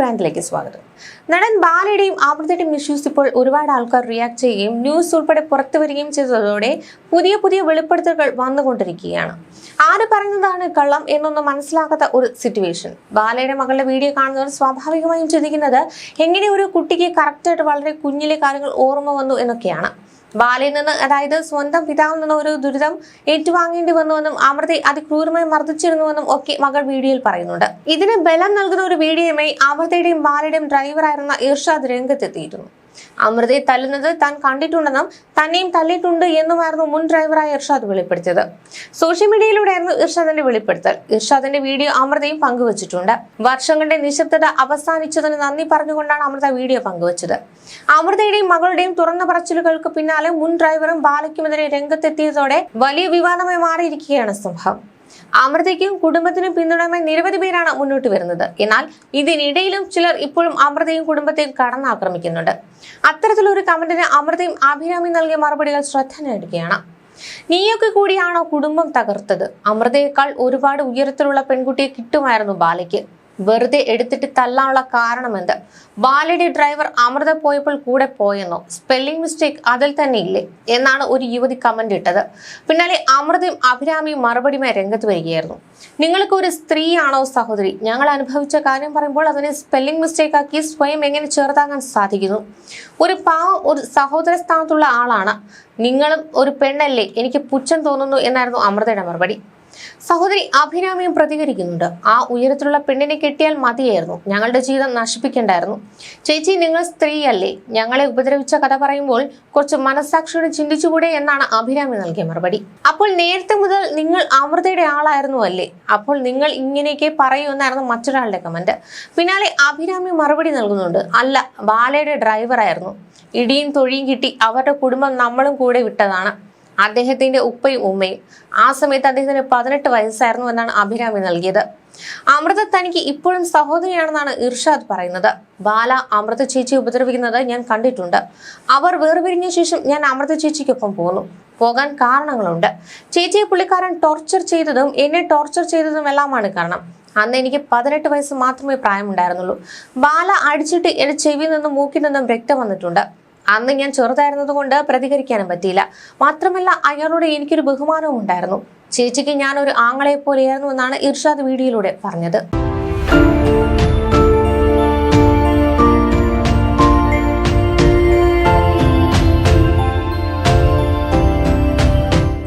ബ്രാൻഡിലേക്ക് സ്വാഗതം. നടൻ ബാലയുടെയും ആവൃത്തിയുടെയും ഇഷ്യൂസ് ഇപ്പോൾ ഒരുപാട് ആൾക്കാർ റിയാക്ട് ചെയ്യുകയും ന്യൂസ് ഉൾപ്പെടെ പുറത്തു വരികയും ചെയ്തതോടെ പുതിയ പുതിയ വെളിപ്പെടുത്തലുകൾ വന്നുകൊണ്ടിരിക്കുകയാണ്. ആര് പറഞ്ഞതാണ് കള്ളം എന്നൊന്നും മനസ്സിലാക്കാത്ത ഒരു സിറ്റുവേഷൻ ബാലയുടെ മകളുടെ വീഡിയോ കാണുന്നവർ സ്വാഭാവികമായും ചിന്തിക്കുന്നത് എങ്ങനെ ഒരു കുട്ടിക്ക് കറക്റ്റായിട്ട് വളരെ കുഞ്ഞിലെ കാര്യങ്ങൾ ഓർമ്മ വന്നു എന്നൊക്കെയാണ്. ബാലയിൽ നിന്ന് അതായത് സ്വന്തം പിതാവിൽ നിന്ന് ഒരു ദുരിതം ഏറ്റുവാങ്ങേണ്ടി വന്നുവെന്നും അമൃതി അതിക്രൂരമായി മർദ്ദിച്ചിരുന്നുവെന്നും ഒക്കെ മകൾ വീഡിയോയിൽ പറയുന്നുണ്ട്. ഇതിന് ബലം നൽകുന്ന ഒരു വീഡിയോയുമായി അമൃതയുടെയും ബാലയുടെയും ഡ്രൈവറായിരുന്ന ഇർഷാദ് രംഗത്തെത്തിയിരുന്നു. അമൃതയെ തല്ലുന്നത് താൻ കണ്ടിട്ടുണ്ടെന്നും തന്നെയും തല്ലിയിട്ടുണ്ട് എന്നുമായിരുന്നു മുൻ ഡ്രൈവറായ ഇർഷാദ് വെളിപ്പെടുത്തിയത്. സോഷ്യൽ മീഡിയയിലൂടെയായിരുന്നു ഇർഷാദിന്റെ വെളിപ്പെടുത്തൽ. ഇർഷാദിന്റെ വീഡിയോ അമൃതയും പങ്കുവച്ചിട്ടുണ്ട്. വർഷങ്ങളുടെ നിശബ്ദത അവസാനിച്ചതിന് നന്ദി പറഞ്ഞുകൊണ്ടാണ് അമൃത വീഡിയോ പങ്കുവച്ചത്. അമൃതയുടെയും മകളുടെയും തുറന്ന പറച്ചിലുകൾക്ക് പിന്നാലെ മുൻ ഡ്രൈവറും ബാലയ്ക്കുമെതിരെ രംഗത്തെത്തിയതോടെ വലിയ വിവാദമായി മാറിയിരിക്കുകയാണ് സംഭവം അമൃതയ്ക്കും കുടുംബത്തിനും പിന്തുണയുമായി നിരവധി പേരാണ് മുന്നോട്ട് വരുന്നത്. എന്നാൽ ഇതിനിടയിലും ചിലർ ഇപ്പോഴും അമൃതയും കുടുംബത്തെയും കടന്നാക്രമിക്കുന്നുണ്ട്. അത്തരത്തിലൊരു കമന്റിന് അമൃതയും അഭിരാമി നൽകിയ മറുപടികൾ ശ്രദ്ധ നേടുകയാണ്. നീയൊക്കെ കൂടിയാണോ കുടുംബം തകർത്തത്? അമൃതയേക്കാൾ ഒരുപാട് ഉയരത്തിലുള്ള പെൺകുട്ടിയെ കിട്ടുമായിരുന്നു ബാലയ്ക്ക്. വെറുതെ എടുത്തിട്ട് തല്ലാനുള്ള കാരണമെന്ത് ബാലയുടെ ഡ്രൈവർ അമൃത പോയപ്പോൾ കൂടെ പോയെന്നോ? സ്പെല്ലിംഗ് മിസ്റ്റേക്ക് അതിൽ തന്നെ ഇല്ലേ? എന്നാണ് ഒരു യുവതി കമന്റ് ഇട്ടത്. പിന്നാലെ അമൃതയും അഭിരാമിയും മറുപടിയുമായി രംഗത്ത് വരികയായിരുന്നു. നിങ്ങൾക്ക് ഒരു സ്ത്രീയാണോ സഹോദരി? ഞങ്ങൾ അനുഭവിച്ച കാര്യം പറയുമ്പോൾ അതിനെ സ്പെല്ലിംഗ് മിസ്റ്റേക്ക് ആക്കി സ്വയം എങ്ങനെ ചെറുതാകാൻ സാധിക്കുന്നു? ഒരു പാവം ഒരു സഹോദര സ്ഥാനത്തുള്ള ആളാണ്. നിങ്ങളും ഒരു പെണ്ണല്ലേ? എനിക്ക് പുച്ഛം തോന്നുന്നു എന്നായിരുന്നു അമൃതയുടെ മറുപടി. സഹോദരി അഭിരാമിയും പ്രതികരിക്കുന്നുണ്ട്. ആ ഉയരത്തിലുള്ള പെണ്ണിനെ കെട്ടിയാൽ മതിയായിരുന്നു. ഞങ്ങളുടെ ജീവിതം നശിപ്പിക്കേണ്ടായിരുന്നു. ചേച്ചി നിങ്ങൾ സ്ത്രീയല്ലേ? ഞങ്ങളെ ഉപദ്രവിച്ച കഥ പറയുമ്പോൾ കുറച്ച് മനസ്സാക്ഷിയോട് ചിന്തിച്ചുകൂടെ എന്നാണ് അഭിരാമി നൽകിയ മറുപടി. അപ്പോൾ നേരത്തെ മുതൽ നിങ്ങൾ അമൃതയുടെ ആളായിരുന്നു അല്ലേ? അപ്പോൾ നിങ്ങൾ ഇങ്ങനെയൊക്കെ പറയൂ എന്നായിരുന്നു മറ്റൊരാളുടെ കമന്റ്. പിന്നാലെ അഭിരാമി മറുപടി നൽകുന്നുണ്ട്. അല്ല ബാലയുടെ ഡ്രൈവറായിരുന്നു. ഇടിയും തൊഴിയും കിട്ടി. അവരുടെ കുടുംബം നമ്മളും കൂടെ വിട്ടതാണ്. അദ്ദേഹത്തിന്റെ ഉപ്പയും ഉമ്മയും ആ സമയത്ത് അദ്ദേഹത്തിന് പതിനെട്ട് വയസ്സായിരുന്നു എന്നാണ് അഭിരാമി നൽകിയത്. അമൃത തനിക്ക് ഇപ്പോഴും സഹോദരിയാണെന്നാണ് ഇർഷാദ് പറയുന്നത്. ബാല അമൃത ചേച്ചി ഉപദ്രവിക്കുന്നത് ഞാൻ കണ്ടിട്ടുണ്ട്. അവർ വേർപിരിഞ്ഞ ശേഷം ഞാൻ അമൃത ചേച്ചിക്കൊപ്പം പോന്നു പോകാൻ കാരണങ്ങളുണ്ട്. ചേച്ചിയെ പുള്ളിക്കാരൻ ടോർച്ചർ ചെയ്തതും എന്നെ ടോർച്ചർ ചെയ്തതും എല്ലാമാണ് കാരണം. അന്ന് എനിക്ക് പതിനെട്ട് വയസ്സ് മാത്രമേ പ്രായമുണ്ടായിരുന്നുള്ളൂ. ബാല അടിച്ചിട്ട് എന്റെ ചെവിയിൽ നിന്നും മൂക്കിൽ നിന്നും രക്തം വന്നിട്ടുണ്ട്. അന്ന് ഞാൻ ചെറുതായിരുന്നത് കൊണ്ട് പ്രതികരിക്കാനും പറ്റിയില്ല. മാത്രമല്ല അയാളോട് എനിക്കൊരു ബഹുമാനവും ഉണ്ടായിരുന്നു. ചേച്ചിക്ക് ഞാൻ ഒരു ആങ്ങളെ പോലെയായിരുന്നു എന്നാണ് ഇർഷാദ് വീഡിയോയിലൂടെ പറഞ്ഞത്.